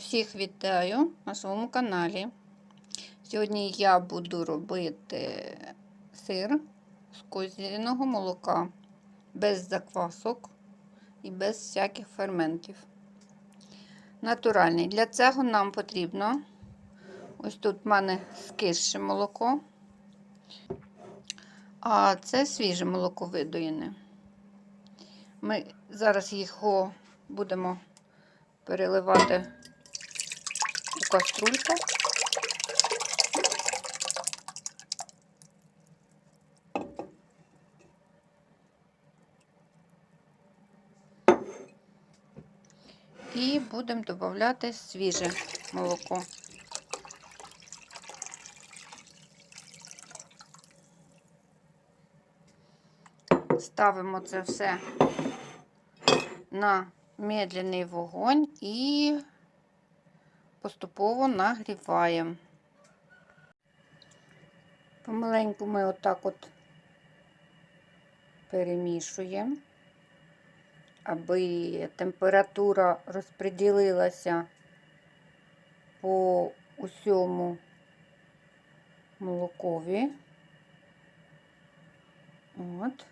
Всіх вітаю на своєму каналі. Сьогодні я буду робити сир з козяного молока без заквасок і без всяких ферментів. Натуральний. Для цього нам потрібно ось тут в мене скисше молоко, а це свіже молоко видоєне. Ми зараз його будемо переливати каструльку. І будемо додати свіже молоко. Ставимо це все на медленний вогонь і поступово нагріваємо. Помаленьку ми отак от перемішуємо, аби температура розподілилася по усьому молокові. От.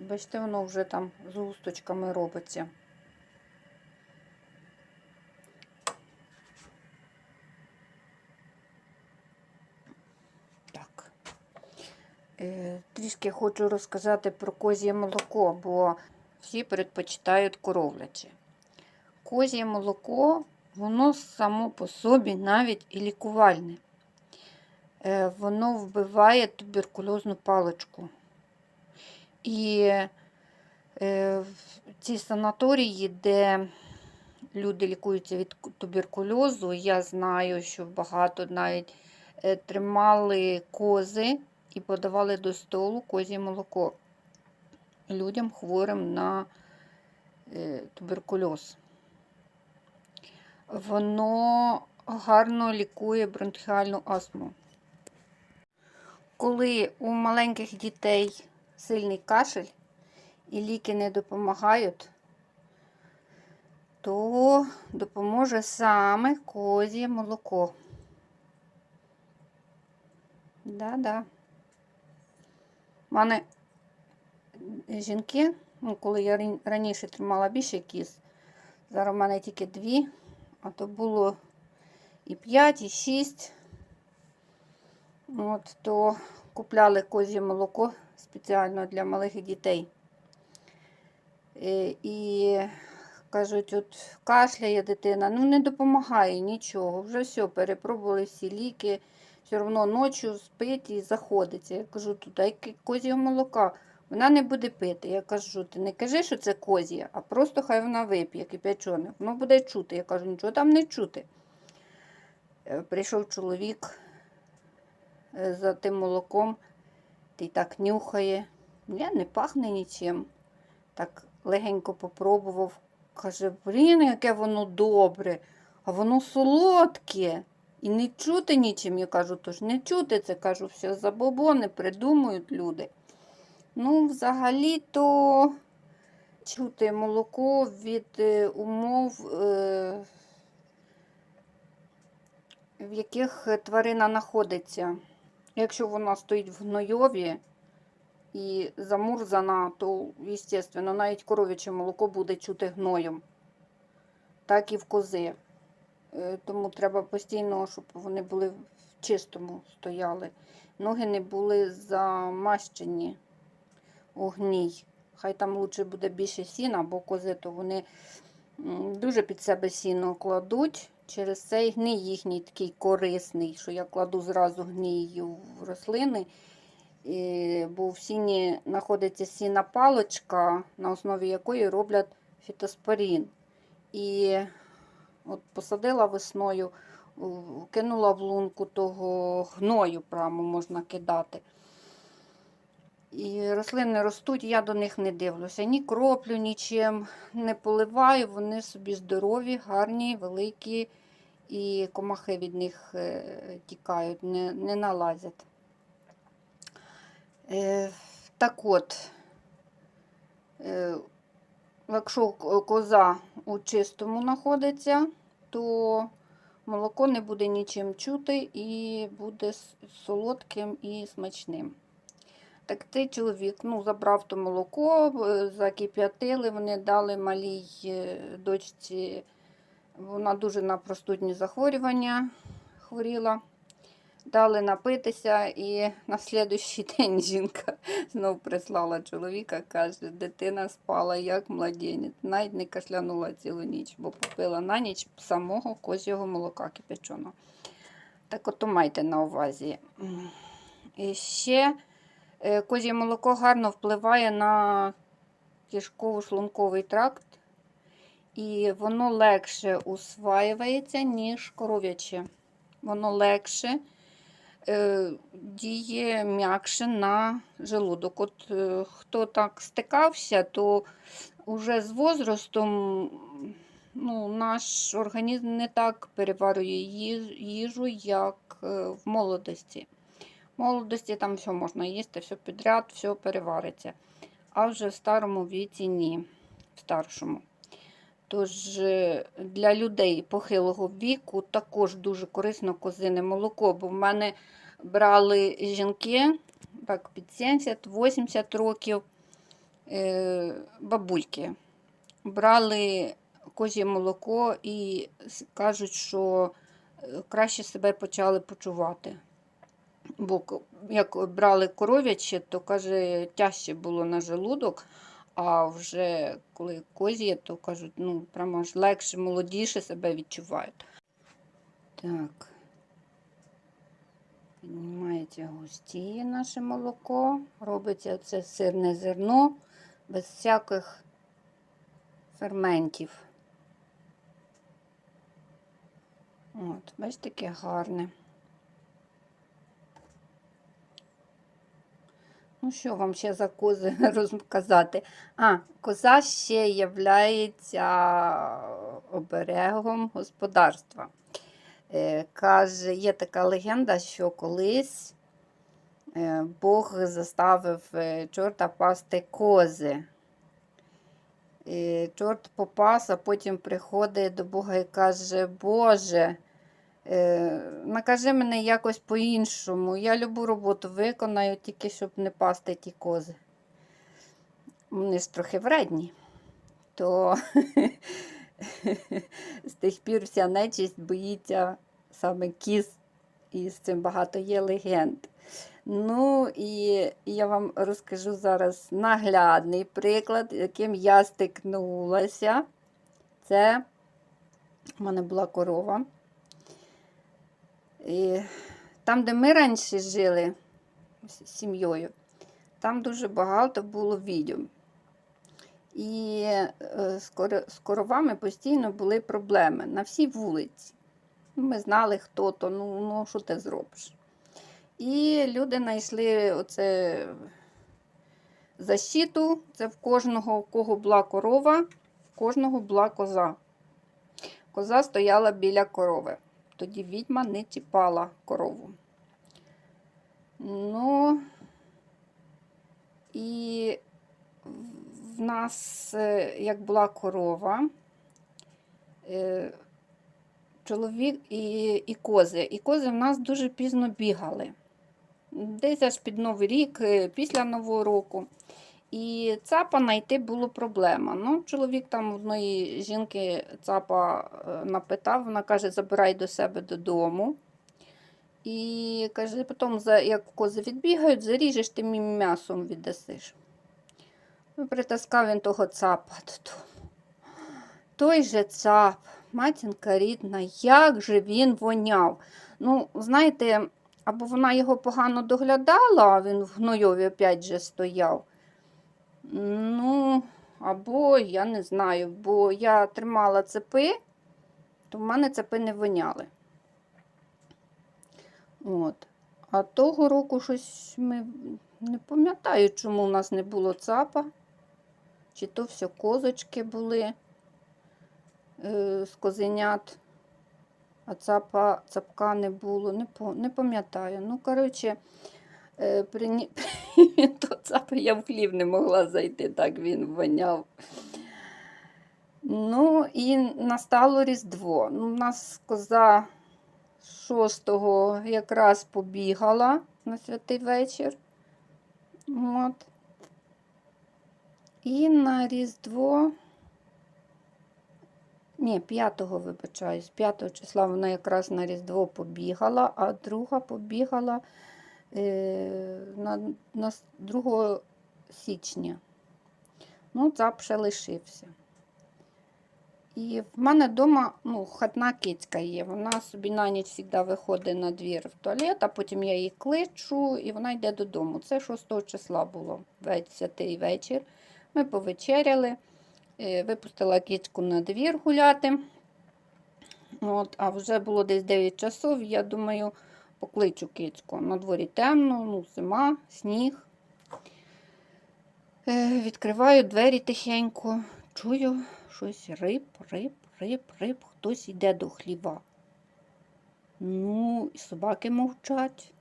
Бачите, воно вже там з густочками робиться. Так. Е, трішки хочу розказати про коз'є молоко, бо всі предпочитають коровляче. Коз'є молоко, воно само по собі навіть і лікувальне. Е, воно вбиває туберкульозну паличку. І е, ці санаторії, де люди лікуються від туберкульозу, я знаю, що багато навіть е, тримали кози і подавали до столу козє молоко людям хворим на е, туберкульоз. Воно гарно лікує бронхіальну астму. Коли у маленьких дітей сильний кашель і ліки не допомагають, то допоможе саме козє молоко. Да-да. У мене жінки, ну, коли я раніше тримала більше кіз, зараз в мене тільки дві, а то було і п'ять, і шість. От, то купляли козє молоко спеціально для малих дітей. І, і кажуть, от кашляє дитина, ну не допомагає нічого. Вже все, перепробували всі ліки, все одно ночі спить і заходиться. Я кажу, туди козього молока. Вона не буде пити. Я кажу, ти не кажи, що це козія, а просто хай вона вип'є кип'ячоне. Воно буде чути. Я кажу, нічого там не чути. Е, прийшов чоловік е, за тим молоком, ти так нюхає. Я не пахне нічим. Так легенько попробував. Каже, блін, яке воно добре, а воно солодке. І не чути нічим. Я кажу, тож не чути це, кажу, все забобони придумують люди. Ну, взагалі-то чути молоко від е, умов, е, в яких тварина знаходиться. Якщо вона стоїть в гнойові і замурзана, то, звісно, навіть коров'яче молоко буде чути гноєм, так і в кози. Е, тому треба постійно, щоб вони були в чистому стояли. Ноги не були замащені у гній. Хай там лучше буде більше сіна, бо кози, то вони дуже під себе сіно кладуть. Через цей гній їхній такий корисний, що я кладу зразу гній в рослини. І, бо в сіні знаходиться сіна паличка, на основі якої роблять фітоспорін. І от посадила весною, кинула в лунку того гною, прямо можна кидати. І рослини ростуть, я до них не дивлюся. Ні кроплю, нічим не поливаю, вони собі здорові, гарні, великі, і комахи від них е, тікають, не не налазять. Е, Так от, е, якщо коза у чистому знаходиться, то молоко не буде нічим чути і буде солодким і смачним. Так цей чоловік ну, забрав то молоко, е, закип'ятили, вони дали малій е, дочці, вона дуже на простудні захворювання хворіла. Дали напитися, і на слідуючий день жінка знов прислала чоловіка, каже, дитина спала як младенець, навіть не кашлянула цілу ніч, бо попила на ніч самого козього молока кипяченого. Так ото майте на увазі. І ще е, козє молоко гарно впливає на кишково-шлунковий тракт, і воно легше усваюється, ніж коров'яче. Воно легше діє м'якше на желудок. От е, хто так стикався, то вже з возрастом ну, наш організм не так переварює їжу, як е, в молодості. В молодості там все можна їсти, все підряд, все перевариться. А вже в старому віці ні, в старшому. Тож е, для людей похилого віку також дуже корисно козине молоко, бо в мене брали жінки так, під 70-80 років е, бабульки. Брали козє молоко і кажуть, що е, краще себе почали почувати. Бо як брали коров'яче, то каже, тяжче було на желудок, а вже коли козє, то кажуть, ну, прямо аж легше, молодіше себе відчувають. Так. Піднімається густіє наше молоко. Робиться це сирне зерно без всяких ферментів. От, бачите, таке гарне. Ну, що вам ще за кози розказати? А, коза ще являється оберегом господарства. Е, Каже, є така легенда, що колись е, Бог заставив е, чорта пасти кози. І чорт попас, а потім приходить до Бога і каже, Боже, накажи мене якось по-іншому. Я любу роботу виконаю, тільки щоб не пасти ті кози. Вони ж трохи вредні. То з тих пір вся нечисть боїться саме кіз, і з цим багато є легенд. Ну і я вам розкажу зараз наглядний приклад, яким я стикнулася. Це в мене була корова. І там, де ми раніше жили з сім'єю, там дуже багато було відьом. І е, з коровами постійно були проблеми на всій вулиці. Ми знали, хто то, ну, ну що ти зробиш. І люди знайшли оце защиту. Це в кожного, у кого була корова, в кожного була коза. Коза стояла біля корови. Тоді відьма не чіпала корову. Ну, і в нас, е, як була корова, е, чоловік і, і кози. І кози в нас дуже пізно бігали. Десь аж під Новий рік, е, після Нового року. І цапа знайти було проблема. Ну, чоловік там одної жінки цапа е, напитав, вона каже, забирай до себе додому. І каже, потім, як кози відбігають, заріжеш ти мені м'ясом віддасиш. Ну, Притаскав він того цапа додому. Той же цап, матінка рідна, як же він воняв. Ну, знаєте, або вона його погано доглядала, а він в гнойові опять же стояв. Ну, або я не знаю, бо я тримала цепи, то в мене цепи не воняли. От. А того року щось ми не пам'ятаю, чому в нас не було цапа. Чи то все козочки були е, з козенят, а цапа, цапка не було, не, не пам'ятаю. Ну, коротше, е, прині... то цапа я в хлів не могла зайти, так він воняв. Ну і настало Різдво. Ну, у нас коза 6-го якраз побігала на святий вечір. От. І на Різдво. Ні, 5-го, вибачаюсь, 5 числа вона якраз на Різдво побігала, а друга побігала на, на 2 січня. Ну, цап ще лишився. І в мене вдома ну, хатна кицька є. Вона собі на ніч завжди виходить на двір в туалет, а потім я її кличу і вона йде додому. Це 6 числа було, весь святий вечір. Ми повечеряли, е, випустила кицьку на двір гуляти. От, а вже було десь 9 часов, я думаю, покличу кицьку. На дворі темно, ну, зима, сніг. Е, Відкриваю двері тихенько, чую щось рип, рип, рип, рип, хтось йде до хліва. Ну, і собаки мовчать.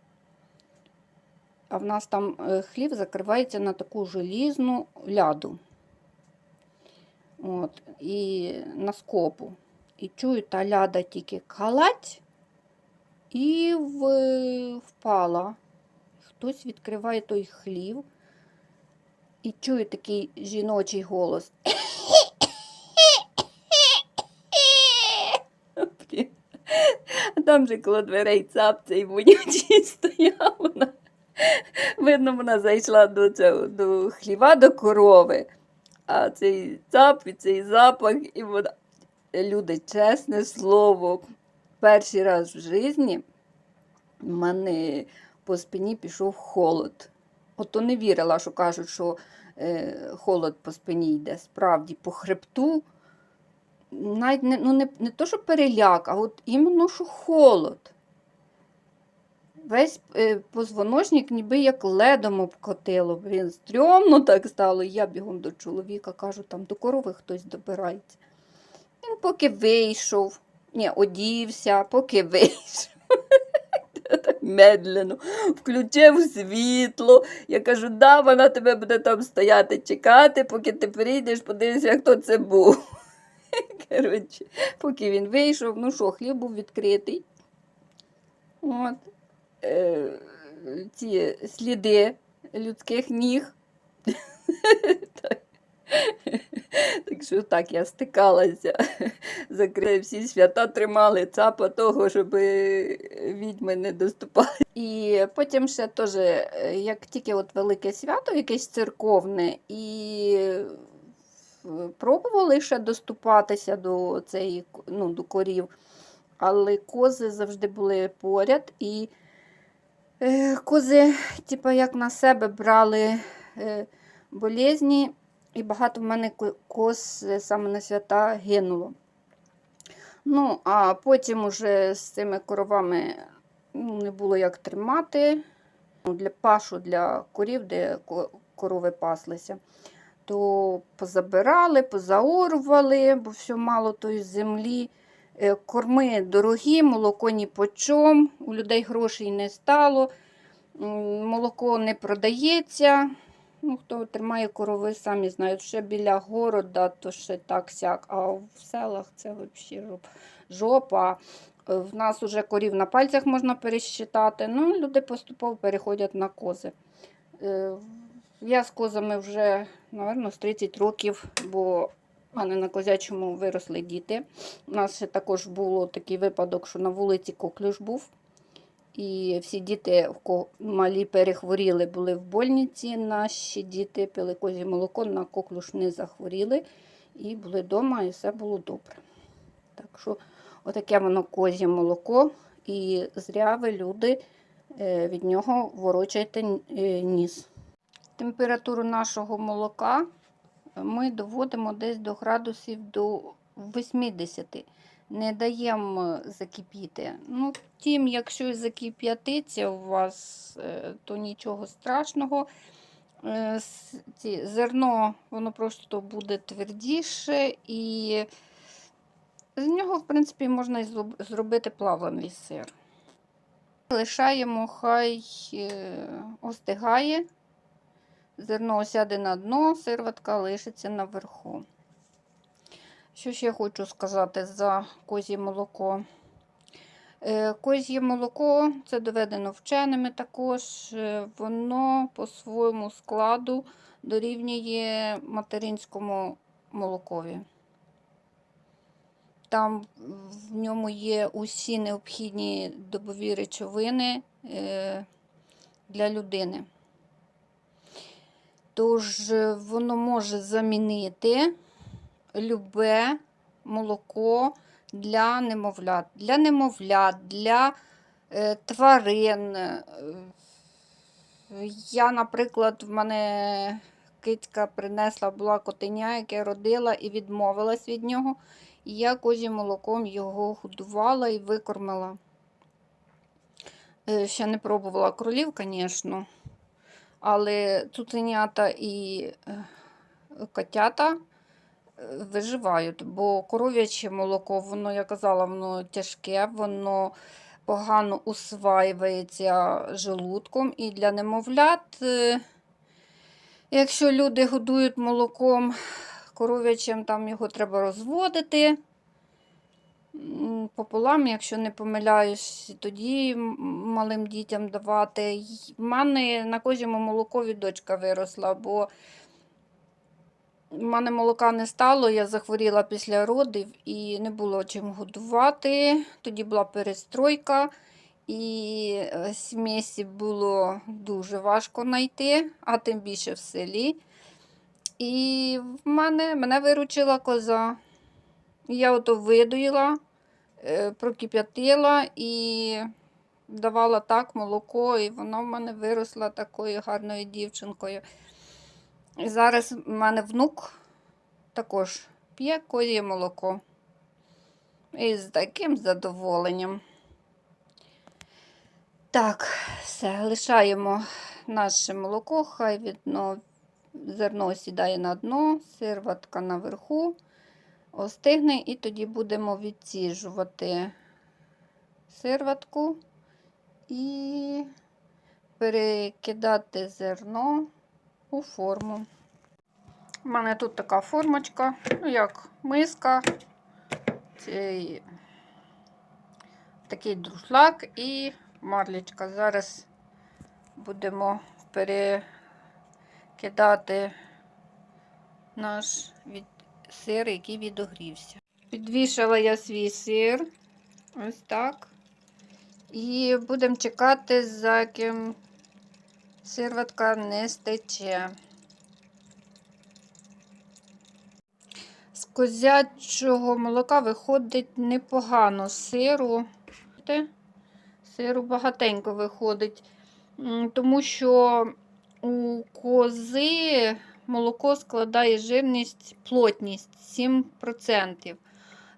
А в нас там е, хлів закривається на таку желізну ляду. От, і на скопу. І чую, та ляда тільки калать і впала. Хтось відкриває той хлів і чую такий жіночий голос. Там же коло дверей цап цей вонючий стояв. Вона... Видно, вона зайшла до, цього, до хліва, до корови. А цей цап і цей запах, і вона. Люди, чесне слово, перший раз в житті в мене по спині пішов холод. Ото не вірила, що кажуть, що е, холод по спині йде. Справді, по хребту. Навіть не, ну, не, не то, що переляк, а от іменно, що холод. Весь е, позвоночник ніби як ледом обкотило. Він стрьомно так стало. Я бігом до чоловіка кажу, там до корови хтось добирається. Він поки вийшов, ні, одівся, поки вийшов. Так медленно включив світло. Я кажу, да, вона тебе буде там стояти, чекати, поки ти прийдеш, подивишся, хто це був. Коротше, поки він вийшов, ну що, хліб був відкритий. От. Е, ці сліди людських ніг. так. що так я стикалася. Закрили всі свята, тримали цапа того, щоб відьми не доступали. І потім ще теж, е, як тільки от велике свято, якесь церковне, і е, пробували ще доступатися до цієї, ну, до корів, але кози завжди були поряд. І е, кози, типу, як на себе брали е, болезні, і багато в мене ко- коз е, саме на свята гинуло. Ну, а потім уже з цими коровами ну, не було як тримати. Ну, Для пашу для корів, де корови паслися, то позабирали, позаорували, бо все мало тої землі. Е, Корми дорогі, молоко ні по чому, у людей грошей не стало, молоко не продається. Ну, хто тримає корови, самі знають, ще біля города, то ще так сяк, а в селах це взагалі жопа. Е, В нас уже корів на пальцях можна пересчитати. Ну, люди поступово переходять на кози. Е, Я з козами вже, напевно, з 30 років, бо в мене на козячому виросли діти. У нас ще також було такий випадок, що на вулиці коклюш був. І всі діти в ко- малі перехворіли, були в больниці. Наші діти пили козі молоко, на коклюш не захворіли і були вдома, і все було добре. Так що, отаке воно козє молоко, і зря ви люди е, від нього ворочаєте е, ніс. Температуру нашого молока ми доводимо десь до градусів до 80. Не даємо закипіти. Ну, Втім, якщо закип'ятиться у вас, е, то нічого страшного. Е, зерно воно просто буде твердіше, і з нього, в принципі, можна зробити плавлений сир. Лишаємо, хай е, остигає. Зерно осяде на дно, сироватка лишиться наверху. Що ще хочу сказати за коз'є молоко? Е, Коз'є молоко, це доведено вченими також, е, воно по своєму складу дорівнює материнському молокові. Там в ньому є усі необхідні добові речовини е, для людини. Тож воно може замінити любе молоко для немовлят. Для немовлят, для е, тварин. Е, Я, наприклад, в мене кицька принесла була котеня, яке родила і відмовилась від нього. І я козім молоком його годувала і викормила. Е, Ще не пробувала кролів, звісно. Але цуценята і е, котята виживають, бо коров'яче молоко, воно, я казала, воно тяжке, воно погано усваюється желудком. І для немовлят, е, якщо люди годують молоком коров'ячим, там його треба розводити. Пополам, якщо не помиляюсь, тоді м- маленьким дітям давати. В мене на козьому молокові дочка виросла, бо в мене молока не стало, я захворіла після родів і не було чим годувати. Тоді була перестройка, і е, смісі було дуже важко знайти, а тим більше в селі. І в мене мене виручила коза. Я ото видоїла, е, прокип'ятила і давала так молоко, і воно в мене виросла такою гарною дівчинкою. І зараз в мене внук також п'є козє молоко. І з таким задоволенням. Так, все, лишаємо наше молоко, хай відно, зерно сідає на дно, сирватка наверху остигне, і тоді будемо відсіжувати сирватку і перекидати зерно у форму. У мене тут така формочка, ну як миска, цей такий друшлак і марлічка. Зараз будемо перекидати наш від сир, який відогрівся. Підвішала я свій сир. Ось так. І будемо чекати, за яким сирватка не стече. З козячого молока виходить непогано сиру. Сиру багатенько виходить, тому що у кози молоко складає жирність, плотність 7%.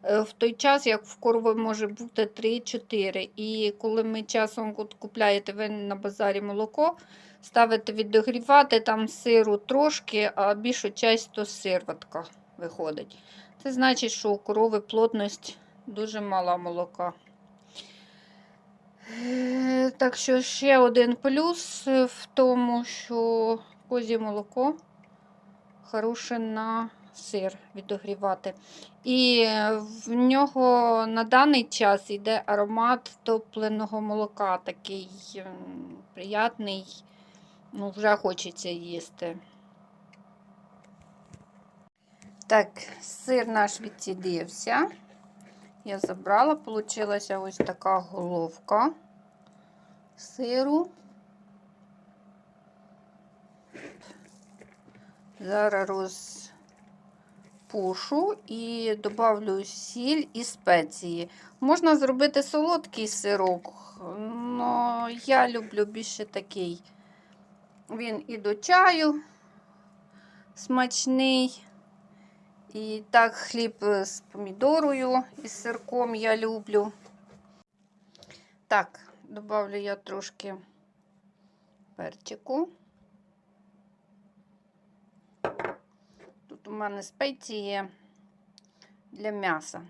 Е, В той час, як в корови може бути 3-4. І коли ми часом купляєте ви на базарі молоко, ставите відогрівати там сиру трошки, а більшу часть то сирватка виходить. Це значить, що у корови плотність дуже мала молока. Е, Так що ще один плюс в тому, що козє молоко хороше на сир відогрівати. І в нього на даний час йде аромат топленого молока, такий приятний, ну, вже хочеться їсти. Так, сир наш відсідився. Я забрала, получилася ось така головка сиру. Зараз розпушу і добавлю сіль і спеції. Можна зробити солодкий сирок, але я люблю більше такий. Він і до чаю смачний. І так, хліб з помідорою і з сирком я люблю. Так, добавлю я трошки перчику. Тут у мене спеції для м'яса.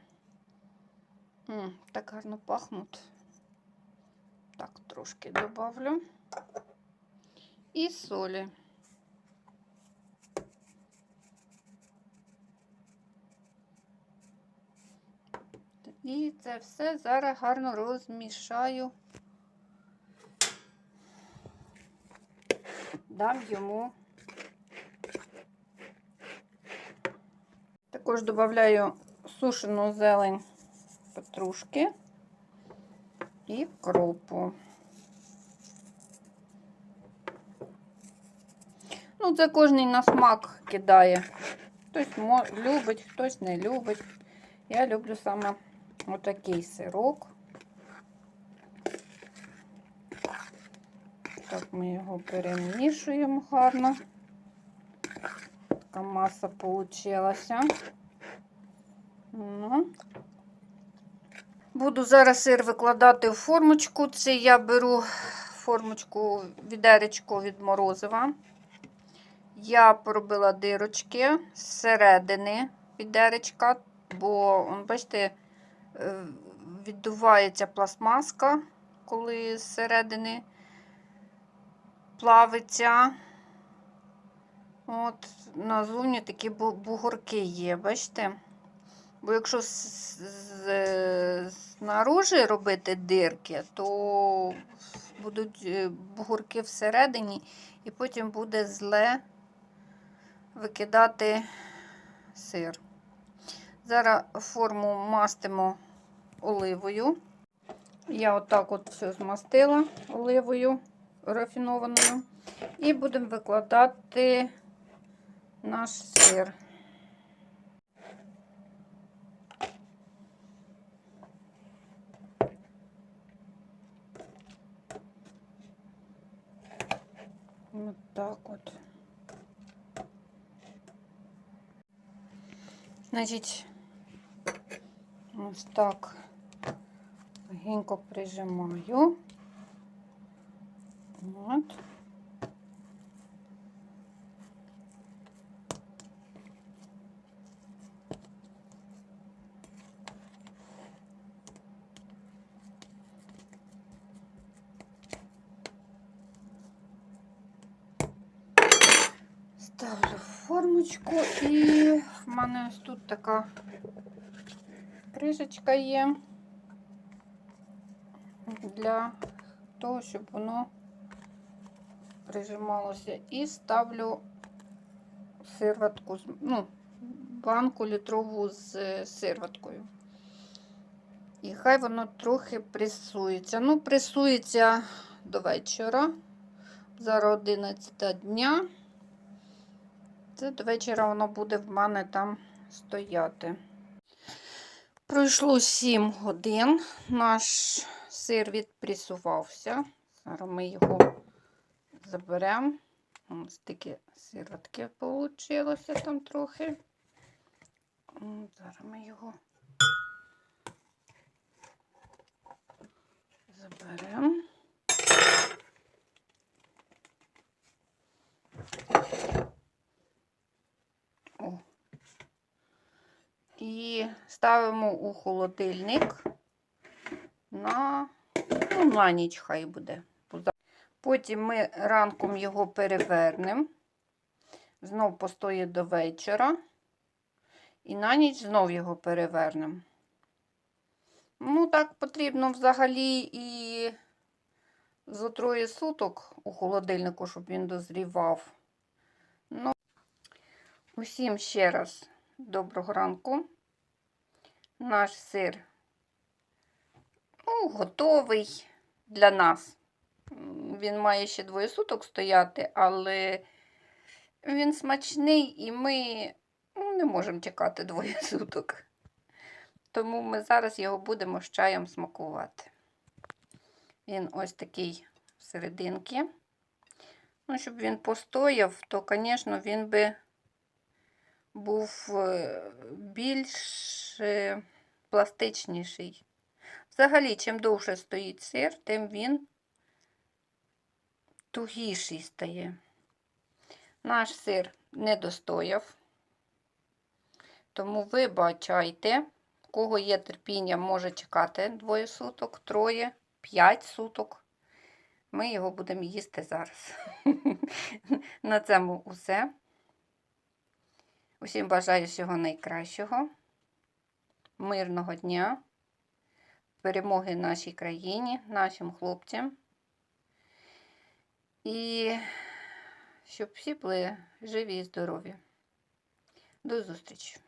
Так гарно пахнуть. Так, трошки добавлю. І солі. І це все зараз гарно розмішаю. Дам йому. Також додаю сушену зелень петрушки і кропу. Ну, це кожен на смак кидає. Хтось любить, хтось не любить. Я люблю саме отакий сирок. Так, ми його перемішуємо гарно. Така маса получилася. Ну. Буду зараз сир викладати в формочку. Це я беру формочку відеречко від морозива. Я поробила дирочки зсередини відеречка, бо, бачите, е, віддувається пластмаска, коли зсередини плавиться. От, назовні такі бу- бугорки є, бачите? Бо якщо знаружи робити дирки, то будуть е, бугорки всередині, і потім буде зле викидати сир. Зараз форму мастимо оливою. Я отак от все змастила оливою рафінованою. І будемо викладати наш сир. От так от. Значить, ось так легенько прижимаю. От. Ставлю формочку і в мене ось тут така кришечка є для того, щоб воно прижималося. І ставлю сирватку, ну, банку літрову з е, сирваткою. І хай воно трохи пресується. Ну, пресується до вечора. Зараз 11 дня. Це до вечора воно буде в мене там стояти. Пройшло 7 годин. Наш сир відпресувався. Зараз ми його заберемо. Ось такі сиротки вийшло там трохи. Зараз ми його заберемо. І ставимо у холодильник на, ну, на ніч хай буде. Потім ми ранком його перевернемо, знов постоїть до вечора. І на ніч знов його перевернемо. Ну, так потрібно взагалі і за троє суток у холодильнику, щоб він дозрівав. Ну, усім ще раз доброго ранку. Наш сир ну, готовий для нас. Він має ще двоє суток стояти, але він смачний і ми ну, не можемо чекати двоє суток. Тому ми зараз його будемо з чаєм смакувати. Він ось такий серединки. Ну, щоб він постояв, то, звісно, він би був е, більш пластичніший. Взагалі, чим довше стоїть сир, тим він тугіший стає. Наш сир не достояв. Тому вибачайте, у кого є терпіння, може чекати двоє суток, троє, п'ять суток. Ми його будемо їсти зараз. На цьому усе. Усім бажаю всього найкращого, мирного дня перемоги нашій країні, нашим хлопцям. І щоб всі були живі і здорові. До зустрічі!